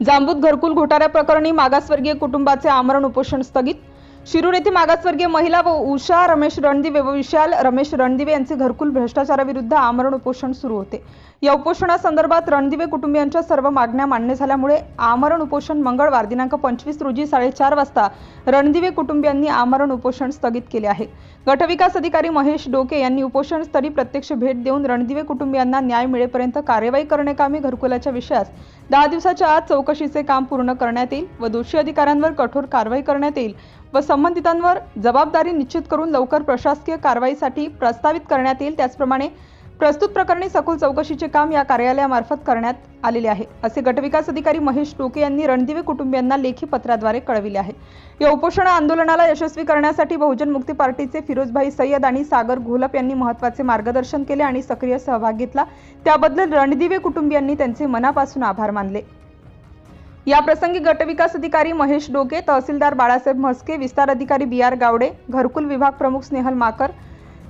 जांबूत घरकुल घोटाळ्याप्रकरणी मागासवर्गीय कुटुंबाचे आमरण उपोषण स्थगित. शिरूर येथे मागासवर्गीय महिला व उषा रमेश रणदिवे व विशाल रमेश रणदिवे यांचे घरकुल भ्रष्टाचाराविरुद्ध आमरण उपोषण सुरू होते. या उपोषणासंदर्भात रणदिवे कुटुंबियांच्या सर्व मागण्या मान्य झाल्यामुळे आमरण उपोषण मंगळवार दिनांक पंचवीस रोजी साडेचार वाजता रणदिवे कुटुंबियांनी आमरण उपोषण स्थगित केले आहे. गटविकास अधिकारी महेश डोके यांनी उपोषणस्थळी प्रत्यक्ष भेट देऊन रणदिवे कुटुंबियांना न्याय मिळेपर्यंत कार्यवाही करण्याकामी घरकुलाच्या विषयास दहा दिवसाच्या आत चौकशीचे काम पूर्ण करण्यात येईल व दोषी अधिकाऱ्यांवर कठोर कारवाई करण्यात येईल व संबंधितांवर जबाबदारी निश्चित करून लवकर प्रशासकीय कारवाईसाठी प्रस्तावित करण्यात येईल. त्याचप्रमाणे प्रस्तुत प्रकरणी सखोल चौकशीचे काम या कार्यालयामार्फत करण्यात आलेले आहे. असे गटविकास अधिकारी महेश टोके यांनी रणदिवे कुटुंबियांना लेखी पत्राद्वारे कळविले आहे. या उपोषण आंदोलनाला यशस्वी करण्यासाठी बहुजन मुक्ती पार्टीचे फिरोजभाई सय्यद आणि सागर घोलप यांनी महत्त्वाचे मार्गदर्शन केले आणि सक्रिय सहभाग घेतला. त्याबद्दल रणदिवे कुटुंबियांनी त्यांचे मनापासून आभार मानले. या प्रसंगी गटविकास अधिकारी महेश डोके तहसीलदार बाळासाहेब म्हस्के विस्तार अधिकारी बी आर गावडे घरकुल विभाग प्रमुख स्नेहल माकर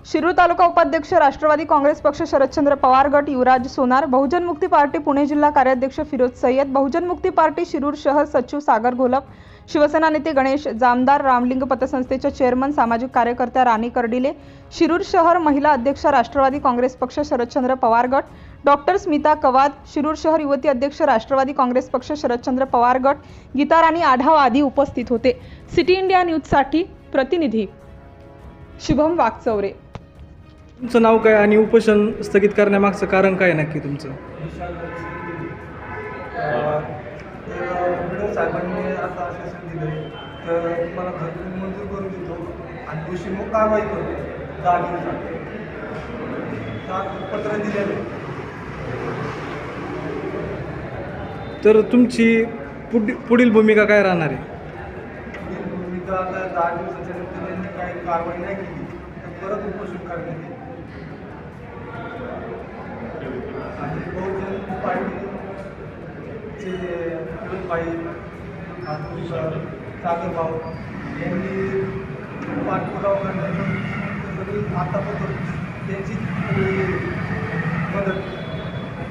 शिरूर तालुका उपाध्यक्ष राष्ट्रवादी काँग्रेस पक्ष शरदचंद्र पवार गट युवराज सोनार बहुजन मुक्ती पार्टी पुणे जिल्हा कार्याध्यक्ष फिरोज सय्यद बहुजन मुक्ती पार्टी शिरूर शहर सचिव सागर घोलप शिवसेना नेते गणेश जामदार रामलिंग पतसंस्थेच्या चेअरमन सामाजिक कार्यकर्त्या राणी कर्डिले शिरूर शहर महिला अध्यक्ष राष्ट्रवादी काँग्रेस पक्ष शरदचंद्र पवार गट डॉक्टर स्मिता कवाद शिरूर शहर युवती अध्यक्ष राष्ट्रवादी काँग्रेस पक्ष शरदचंद्र पवार गट गीता राणी आढाव आदी उपस्थित होते. सिटी इंडिया न्यूजसाठी प्रतिनिधी शुभम वागचौरे तुमचं नाव काय आणि उपोषण स्थगित करण्यामागचं कारण काय नक्की तुमचं? तर साहेबांनी असं आश्वासन दिलं तर तुम्हाला घरकुल मंजूर करून देतो आणि मग कारवाई करतो दहा दिवसात. पत्र दिलेलं. तर तुमची पुढ पुढील भूमिका काय राहणार आहे? भूमिका आता दहा दिवसाच्या नंतर त्यांनी काही कारवाई नाही केली. परत उपोषण करण्यात येईल. आणि बहुजन पार्टीचे फिरोजभाई अजून सागर यांनी पाठपुरावा करण्यासाठी आतापर्यंत त्यांची मदत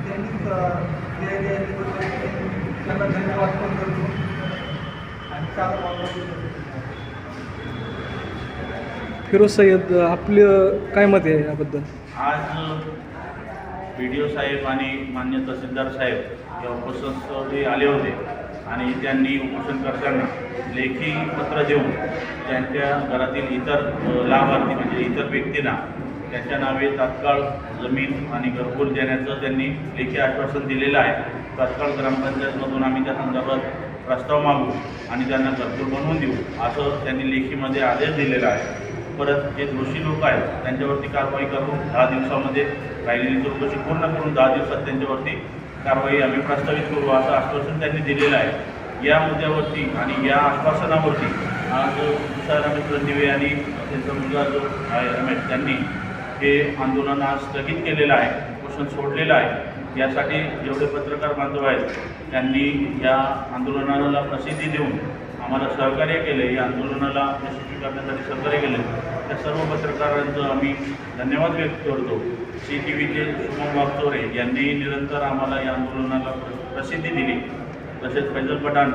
त्यांनीच त्यांना धन्यवाद पण करतो. आणि सागर भाऊ फिरोज सय्यद आपलं काय मत आहे याबद्दल? आज बी डी ओ साहेब आणि मान्य तहसीलदार साहेब या उपोषणस्थळी आले होते आणि त्यांनी उपोषण करताना लेखी पत्र देऊन त्यांच्या घरातील इतर लाभार्थी म्हणजे इतर व्यक्तींना त्यांच्या नावे तात्काळ जमीन आणि घरकुल देण्याचं त्यांनी लेखी आश्वासन दिलेलं आहे. तात्काळ ग्रामपंचायतमधून आम्ही त्या संदर्भात प्रस्ताव मागू आणि त्यांना घरकुल बनवून देऊ असं त्यांनी लेखीमध्ये आदेश दिलेला आहे. परत जे दोषी लोक आहेत त्यांच्यावरती कारवाई करून दहा दिवसामध्ये राहिलेली चौकशी पूर्ण करून दहा दिवसात त्यांच्यावरती कारवाई आम्ही प्रस्तावित करू असं आश्वासन त्यांनी दिलेलं आहे. या मुद्द्यावरती आणि या आश्वासनावरती आज तुषार रमेश दिवे आणि त्यांचा मुलगा जो आहे रमेश त्यांनी हे आंदोलन आज स्थगित केलेलं आहे उपोषण सोडलेलं आहे. यासाठी जेवढे पत्रकार बांधव आहेत त्यांनी या आंदोलनाला प्रसिद्धी देऊन आम्हाला सहकार्य केले या आंदोलनाला यशस्वी करण्यासाठी सहकार्य केले. त्या सर्व पत्रकारांचं आम्ही धन्यवाद व्यक्त करतो. सी टी व्हीचे शुभम वागचोरे यांनीही निरंतर आम्हाला या आंदोलनाला प्र- प्रसिद्धी दिली. तसेच फैजल पठाण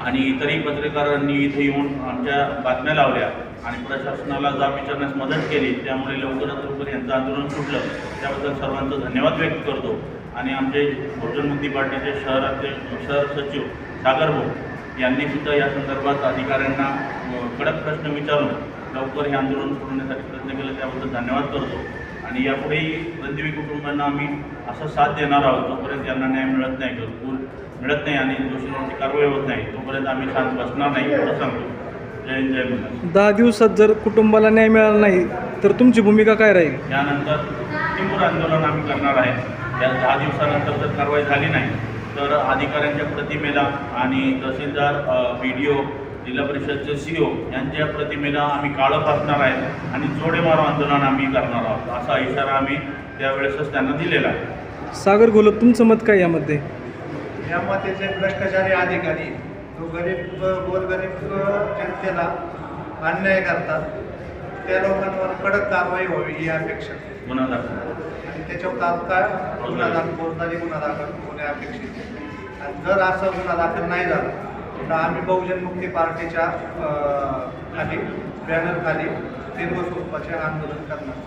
आणि इतरही पत्रकारांनी इथे येऊन आमच्या बातम्या लावल्या आणि प्रशासनाला जाब विचारण्यास मदत केली. त्यामुळे लवकरात लवकर यांचं आंदोलन सुटलं. त्याबद्दल सर्वांचं धन्यवाद व्यक्त करतो. आणि आमचे बहुजन मुक्ती पार्टीचे शहराचे शहर सचिव सागरभाऊ यांनी सुद्धा या संदर्भात अधिकाऱ्यांना कडक प्रश्न विचारून लवकर हे आंदोलन सोडवण्यासाठी प्रयत्न केले त्याबद्दल धन्यवाद करतो. आणि यापुढेही रणदिवी कुटुंबांना आम्ही असं साथ देणार आहोत जोपर्यंत यांना न्याय मिळत नाही घरकुल मिळत नाही आणि दोषींवरची कारवाई होत नाही तोपर्यंत आम्ही शांत बसणार नाही एवढं सांगतो. जय जय दहा दिवसात जर कुटुंबाला न्याय मिळाला नाही तर तुमची भूमिका काय राहील? यानंतर तीव्र आंदोलन आम्ही करणार आहे. या दहा दिवसानंतर जर कारवाई झाली नाही तर अधिकाऱ्यांच्या प्रतिमेला आणि तहसीलदार बी डी ओ जिल्हा परिषदचे सी ओ यांच्या प्रतिमेला आम्ही काळं फासणार आहे आणि जोडे मारो आंदोलन आम्ही करणार आहोत. असा इशारा आम्ही त्यावेळेसच त्यांना दिलेला आहे. सागर घोलप तुमचं मत काय यामध्ये? या मतेचे भ्रष्टाचारी अधिकारी जो गरीब गोरगरीब जनतेला अन्याय करतात त्या लोकांवर कडक कारवाई व्हावी ही अपेक्षा गुन्हा दाखल आणि त्याच्यावर तात्काळ गुन्हा दाखल फौजदारी गुन्हा दाखल होणे अपेक्षित आणि जर असं गुन्हा दाखल नाही झाला तर आम्ही बहुजन मुक्ती पार्टीच्या खाली बॅनरखाली तीन स्वरूपाचे आंदोलन करणार.